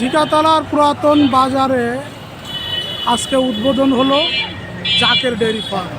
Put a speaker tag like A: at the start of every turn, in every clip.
A: ঝিকাতলার পুরাতন বাজারে আজকে উদ্বোধন হলো Zaker dairy farm.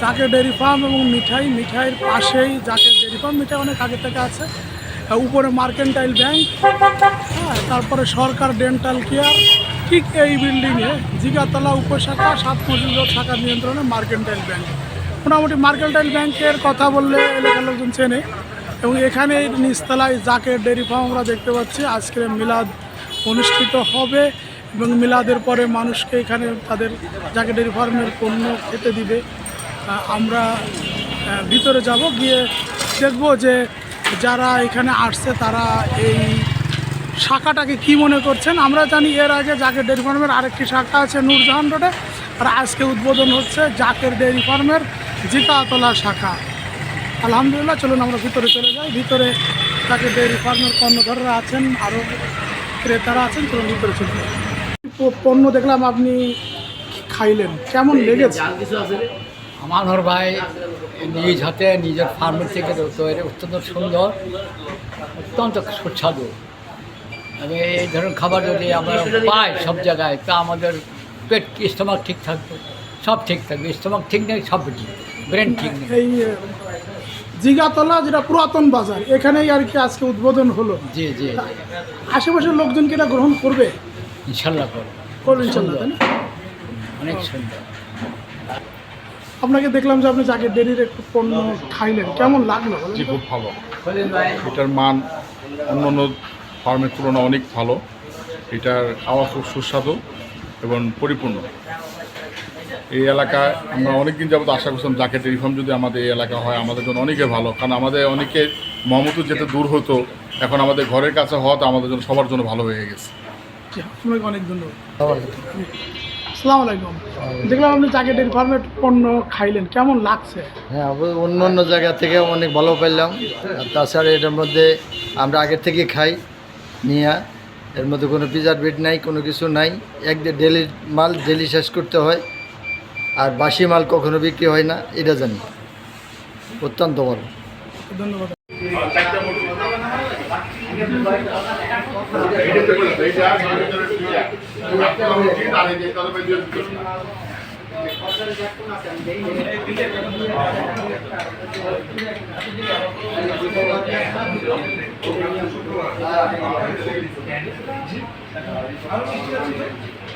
A: Zaker dairy farm এবং মিঠাই, মিঠাইয়ের পাশেই জাকের ডেয়ারি ফার্ম। মিঠাই অনেক আগে থেকে আছে। উপরে মার্কেন্টাইল ব্যাংক। হ্যাঁ তারপরে সরকার ডেন্টাল কেয়ার। ঠিক এই বিল্ডিংয়ে জিগাতলা উপশাখা, সাত মসজিদ শাখা নিয়ন্ত্রণে মার্কেন্টাইল ব্যাংক। মোটামুটি মার্কেন্টাইল ব্যাংকের কথা বললে এলাকার লোকজন চেনে। এবং এখানে নিচতলায় জাকের ডেয়ারি ফার্ম আমরা দেখতে পাচ্ছি। আজকে মিলাদ অনুষ্ঠিত হবে এবং মিলাদের পরে মানুষকে এখানে তাদের জাকের ডেয়ারি ফার্মের পণ্য খেতে দিবে। আমরা ভিতরে যাব, গিয়ে দেখব যে যারা এখানে আসছে তারা এই শাখাটাকে কি মনে করছেন? আমরা জানি এর আগে জাকের ডেয়ারি ফার্মের আরেকটি শাখা আছে নূরজাহান রোডে। আর আজকে উদ্বোধন হচ্ছে জাকের ডেয়ারি ফার্মের জিকাতলা শাখা। আলহামদুলিল্লাহ চলুন আমরা ভিতরে চলে যাই। ভিতরে জাকের ডেয়ারি ফার্মের পণ্য কর্ণধররা আছেন আরও ক্রেতারা আছেন চলুন ভিতরে চলে যাই। পণ্য দেখলাম আপনি খাইলেন? কেমন লেগেছে?
B: আমার ঘর ভাই নিজ হাতে নিজের ফার্মের থেকে তৈরি অত্যন্ত সুন্দর অত্যন্ত সুস্বাদু। এবং এই ধরনের খাবার যদি আমরা পাই সব জায়গায় তা আমাদের পেট স্টোমাক ঠিক থাকবে? সব ঠিক থাকবে। স্টোমাক ঠিক নেই সব ঠিক। ব্রেন ঠিক নেই।
A: জিগাতলা যেটা পুরাতন বাজার এখানেই আর কি আজকে উদ্বোধন হলো।
B: জি জি
A: আশেপাশের লোকজনকে এটা গ্রহণ করবে?
B: ইনশাল্লাহ করো
A: করবে ইনশাল্লাহ তাই না?
B: অনেক সুন্দর।
A: আপনাকে দেখলাম যে আপনি জাকের ডেরির একটু পণ্য খাইলেন। কেমন লাগল বলেন
C: জি খুব ভালো। এটার মান অন্য অন্য ফার্মের তুলনায় অনেক ভালো। এটার খাওয়া খুব সুস্বাদু এবং পরিপূর্ণ। এই এলাকায় আমরা অনেক দিন যাবত আশা করছিলাম জাকেট ডেরি ফার্ম যদি আমাদের এই এলাকা হয় আমাদের জন্য অনেকে ভালো। কারণ আমাদের অনেকে মহমতুর যেতে দূর হতো এখন আমাদের ঘরের কাছে হওয়াতে আমাদের জন্য সবার জন্য ভালো হয়ে গেছে।
A: আপনাকে অনেক ধন্যবাদ। আসসালামু আলাইকুম। দেখলাম আপনি ফার্মের পণ্য খাইলেন কেমন লাগছে?
D: হ্যাঁ অন্য অন্য জায়গা থেকে অনেক ভালো পেলাম তাছাড়া এটার মধ্যে আমরা আগের থেকে খাই নিয়ে। এর মধ্যে কোনো প্রিজারভেট নাই কোনো কিছু নাই। একদিন ডেলি মাল ডেলি শেষ করতে হয়। আর বাসি মাল কখনো বিক্রি হয় না এটা জানি। অত্যন্ত ভালো।
A: ধন্যবাদ।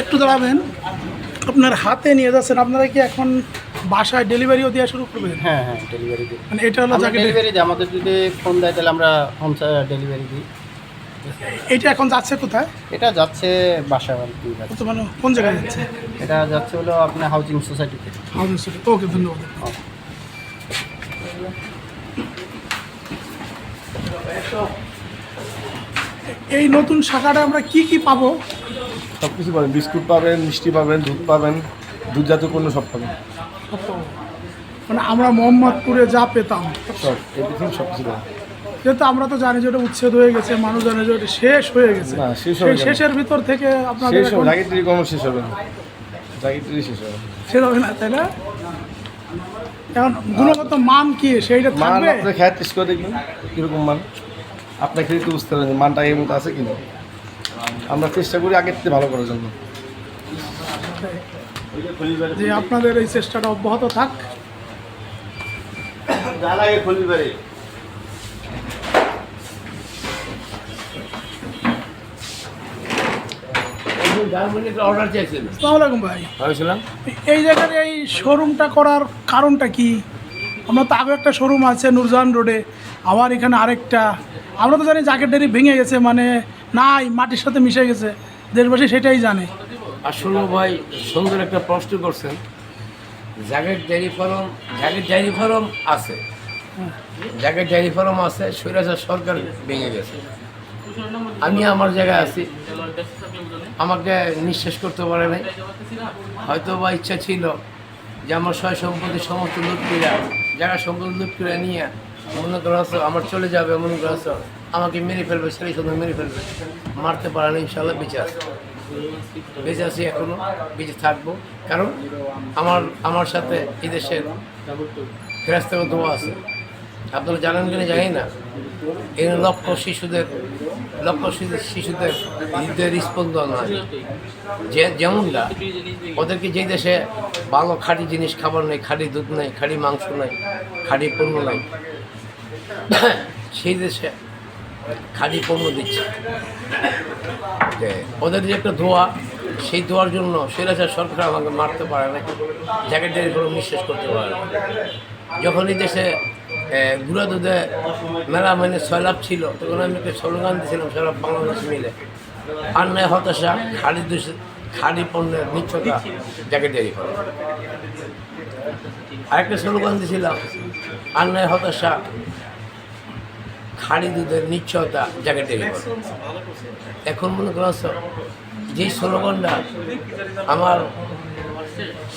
A: একটু দাঁড়াবেন। আপনার হাতে নিয়ে যাচ্ছেন আপনারা কি এখন বাসায় ডেলিভারিও দেওয়া শুরু করবেন?
E: হ্যাঁ হ্যাঁ ডেলিভারি দিই।
A: মানে এটা হলো
E: ডেলিভারি দিই আমাদের যদি ফোন দেয় তাহলে আমরা হোম ডেলিভারি দিই।
A: এটা এখন যাচ্ছে কোথায়?
E: এটা যাচ্ছে বাসা বাড়ি
A: কত মানে কোন জায়গায় যাচ্ছে?
E: এটা যাচ্ছে হলো আপনার হাউজিং সোসাইটিতে
A: হাউজিং সোসাইটি ওকে ধন্যবাদ। এই নতুন শাখাটা আমরা কি কি পাবো?
F: সব কিছু পাবেন বিস্কুট পাবেন মিষ্টি পাবেন দুধ পাবেন দুধ জাতীয় পণ্য সব পাবেন।
A: মানে আমরা মোহাম্মদপুরে যা পেতাম।
F: সব এভরিথিং সব কিছু পাবেন।
A: যেহেতু আমরা তো জানি যে ওটা উচ্ছেদ হয়ে গেছে মানুষ জানে যে ওটা শেষ হয়ে গেছে।
F: শেষ হবে
A: সেই শেষের ভিতর থেকে আপনাদের
F: শেষ হবে জাগির কম শেষ হবে না। শেষ হবে না।
A: শেষ হবে না তাই না? এখন গুণগত মান কি? সেইটা
F: মান
A: থাকবে?
F: আপনি খেয়ে টেস্ট করে দেখবেন কীরকম মান? আপনার খেয়ে তো বুঝতে পারবেন মানটা আগের মতো আছে কিনা। আমরা চেষ্টা করি আগের থেকে ভালো করার জন্য।
A: যে আপনাদের এই চেষ্টাটা অব্যাহত থাক।
B: অর্ডার চাইছেন।
A: আসসালামু আলাইকুম ভাই।
F: ভাবেছিলাম
A: এই জায়গার এই শোরুমটা করার কারণটা কি? আমরা তো আগে একটা শোরুম আছে নুরজাহান রোডে আবার এখানে আরেকটা। আমরা তো জানি জাকের ডেরি ভেঙে গেছে মানে নাই মাটির সাথে মিশে গেছে দেশবাসী সেটাই জানে।
G: আসলে ভাই সুন্দর একটা প্রশ্ন করছেন। Zaker dairy farm Zaker dairy farm আছে। জাগের ডেয়ারি ফার্ম আছে স্বৈরাচার সরকার ভেঙে গেছে। আমি আমার জায়গায় আছি। আমাকে নিঃশ্বাস করতে পারে নাই। হয়তো বা ইচ্ছা ছিল যে আমার সয় সম্পত্তি সমস্ত লুট করে জায়গা সম্পত্তি লুট করে নিয়ে মনে করা আমার চলে যাবে মনে করা আমাকে মেরে ফেলবে, সেই সঙ্গে মেরে ফেলবে। মারতে পারে না ইনশাল্লাহ বেঁচে আছে। বেঁচে আছি এখনও বেঁচে থাকব। কারণ আমার আমার সাথে এই দেশের ফেরাস্তাগত আছে। আপনারা জানেন কিনা জানি না। এই লক্ষ শিশুদের, লক্ষ শিশু- শিশুদের হৃদয়ের স্পন্দন হয়। যে যেমনটা ওদেরকে যেই দেশে ভালো খাঁটি জিনিস খাবার নেই, খাঁটি দুধ নেই, খাঁটি মাংস নেই, খাঁটি পণ্য নেই, সেই দেশে খাঁটি পণ্য দিচ্ছে। ওদের যে একটা ধোয়া সেই ধোয়ার জন্য সেরাচার সরকার আমাকে মারতে পারে না। জ্যাকেট করে নিঃশেষ করতে পারে না। যখন এই দেশে গুঁড়া দুধে মেলা মানে সয়লাভ ছিল, তখন আমি একটা স্লোগান দিয়েছিলাম সারা বাংলাদেশ মিলে। অন্যায় হতাশা, খালি দূষি খালি পণ্যের নিচ্ছতা জ্যাকেট ডেয়ারি করে। আরেকটা স্লোগান দিয়েছিলাম অন্যায় হতাশা, খালি দুধের নিশ্চয়তা জ্যাকেট ডেয়ারি করে। এখন মনে করছ যেই স্লোগানটা আমার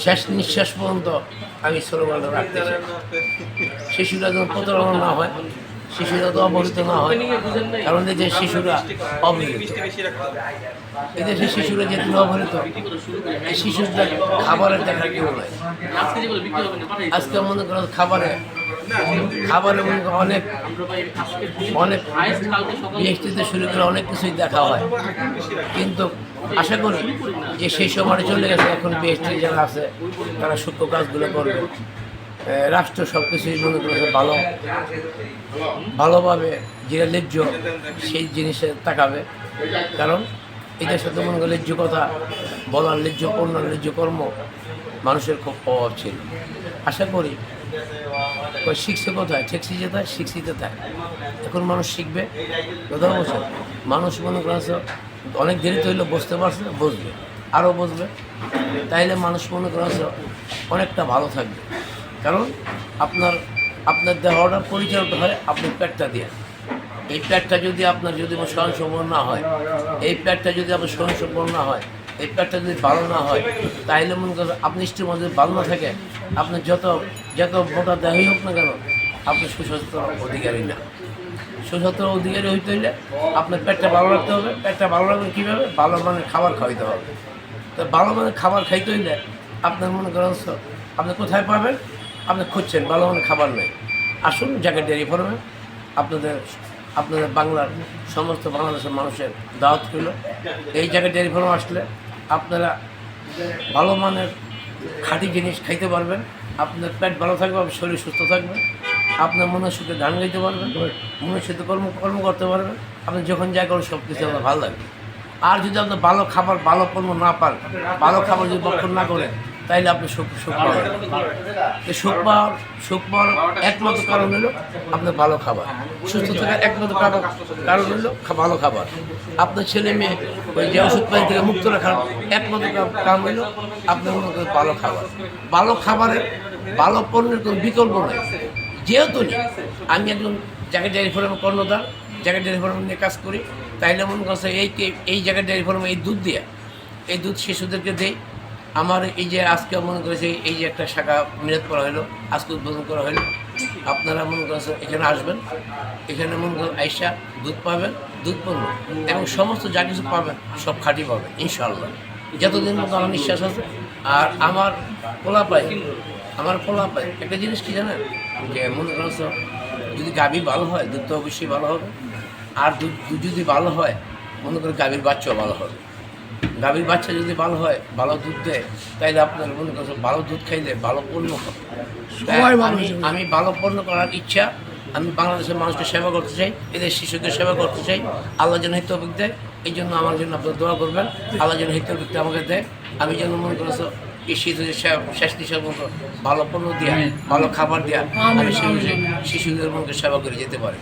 G: শেষ নিঃশ্বাস পর্যন্ত আমি স্লোগানটা রাখতে চাই। শিশুরা যেন প্রতারণা না হয় শিশুরা তো অবহিত না হয়, কারণ এই যে শিশুরা অবহেলিত এদেশের শিশুরা যেহেতু অবহিত এই শিশুরা খাবারের দেখা কেউ নাই। আজকে মনে করো খাবারে খাবারে অনেক অনেক বিএসটিতে শুরু করে অনেক কিছুই দেখা হয়। কিন্তু আশা করি যে সেই সময়টা চলে গেছে, এখন বিএসটি যারা আছে, তারা সূক্ষ্ম কাজগুলো করবে। রাষ্ট্র সব কিছুই মনে করেছে ভালো, ভালোভাবে যেটা ন্যায্য সেই জিনিসে তাকাবে। কারণ এদের সাথে মনে করলে ন্যায্য কথা বলার ন্যায্য পণ্য ন্যায্য কর্ম মানুষের খুব অভাব ছিল। আশা করি ওই শিখছে কোথায়? ঠেকছি যেতায় শিখছি যেতায় এখন মানুষ শিখবে। কথা বলছে মানুষ মনে করছে অনেক দেরিতে হইলেও বসতে পারছে বসবে আরও বসবে তাইলে মানুষ মনে করছে অনেকটা ভালো থাকবে। কারণ আপনার আপনার দেহটা পরিচালিত হয় আপনি পেটটা দিয়ে। এই পেটটা যদি আপনার যদি স্বয়ংসম্পূর্ণ না হয়, এই পেটটা যদি আপনার স্বয়ংসম্পূর্ণ না হয়, এই পেটটা যদি ভালো না হয় তাহলে মনে করেন আপনি মধ্যে যদি ভালো না থাকে আপনার যত যত মোটা দেহই হোক না কেন, আপনি সুস্বাস্থ্য অধিকারী না। সুস্বাস্থ্য অধিকারী হইতে হইলে আপনার পেটটা ভালো রাখতে হবে। পেটটা ভালো রাখবে কীভাবে? ভালো মানের খাবার খাওয়াইতে হবে। তো ভালো মানের খাবার খাইতে হইলে আপনার মনে করেন আপনি কোথায় পাবেন? আপনি খুঁজছেন, ভালো মানের খাবার নেই। আসুন জ্যাকেট ডেয়ারি ফার্মে আপনাদের আপনাদের বাংলার সমস্ত বাংলাদেশের মানুষের দাওয়াত হইল এই জায়গায় ডেয়ারি ফার্ম আসলে আপনারা ভালো মানের খাঁটি জিনিস খাইতে পারবেন। আপনার পেট ভালো থাকবে, আপনার শরীর সুস্থ থাকবে। আপনার মনের সুখে ধান গাইতে পারবেন। মনের সাথে কর্ম কর্ম করতে পারবেন। আপনি যখন যা করেন সব কিছু আপনার ভালো লাগবে। আর যদি আপনার ভালো খাবার, ভালো কর্ম না পান, ভালো খাবার যদি বক্ষণ না করেন তাইলে আপনি সুখ সুখ পাবেন। সুখ পাওয়ার সুখ পাওয়ার একমাত্র কারণ হলো আপনার ভালো খাবার। সুস্থ থাকার একমাত্র কারণ কারণ হলো ভালো খাবার। আপনার ছেলে মেয়ে ওই যে ওষুধ পানি থেকে মুক্ত রাখার একমাত্র কারণ হলো আপনার মনে করেন ভালো খাবার। ভালো খাবারের ভালো পণ্যের কোনো বিকল্প নেই। যেহেতু নেই। আমি একজন জায়গায় ডেয়ারি ফার্মের কর্ণধার। জায়গায় ডেয়ারি ফার্ম নিয়ে কাজ করি। তাইলে মনে করছে এই এই জায়গায় ডেয়ারি ফার্মে এই দুধ দিয়ে এই দুধ শিশুদেরকে দেই। আমার এই যে আজকে মনে করেছে, এই যে একটা শাখা মিলাদ করা হলো আজকে উদ্বোধন করা হলো আপনারা মনে করেছে এখানে আসবেন, এখানে মনে করেন আইসা দুধ পাবেন, দুধ পণ্য এবং সমস্ত যা কিছু পাবেন সব খাঁটি পাবেন ইনশাল্লাহ যতদিন মতো আমার নিঃশ্বাস আছে, আর আমার পোলা পাই আমার পোলা পাই একটা জিনিস কি জানেন? যে মনে করেছে যদি গাভী ভালো হয়, দুধ তো অবশ্যই ভালো হবে, আর দুধ যদি ভালো হয়, মনে করেন গাভীর বাচ্চাও ভালো হবে। গাভীর বাচ্চা যদি ভালো হয় ভালো দুধ দেয় তাইলে আপনার মনে করছে ভালো দুধ খাইলে ভালো পণ্য
A: ভালো
G: আমি আমি ভালো পণ্য করার ইচ্ছা আমি বাংলাদেশের মানুষকে সেবা করতে চাই এদের শিশুদের সেবা করতে চাই। আল্লাহ যেন হিতবিক দেয় এই জন্য আমার জন্য আপনার দোয়া করবেন। আল্লাহ যেন হিতবিকটা আমাকে দেয়। আমি যেন মনে করেছ এই শিশুদের সেবা শেষ নিঃশ্বাস মতো ভালো পণ্য দেওয়া ভালো খাবার দেওয়া আমি শিশুদের শিশুদের মনকে সেবা করে যেতে পারি।